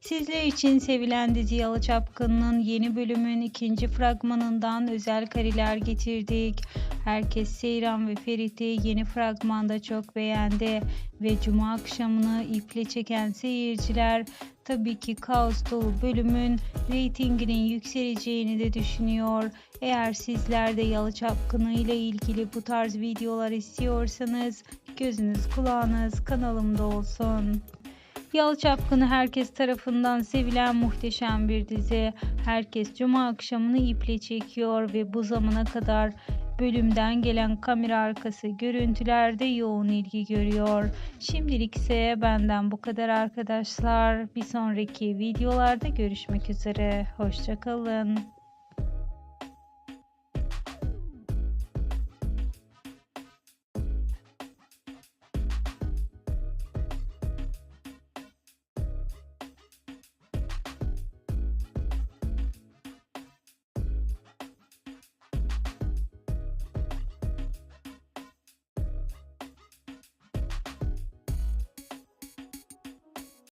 Sizler için sevilen dizi Yalı Çapkın'ın yeni bölümün ikinci fragmanından özel kareler getirdik. Herkes Seyran ve Ferit'i yeni fragmanda çok beğendi ve cuma akşamını iple çeken seyirciler tabii ki kaos dolu bölümün reytinginin yükseleceğini de düşünüyor. Eğer sizler de Yalı Çapkını ile ilgili bu tarz videolar istiyorsanız gözünüz kulağınız kanalımda olsun. Yalı Çapkını herkes tarafından sevilen muhteşem bir dizi. Herkes cuma akşamını iple çekiyor ve bu zamana kadar bölümden gelen kamera arkası görüntülerde yoğun ilgi görüyor. Şimdilik ise benden bu kadar arkadaşlar. Bir sonraki videolarda görüşmek üzere. Hoşçakalın.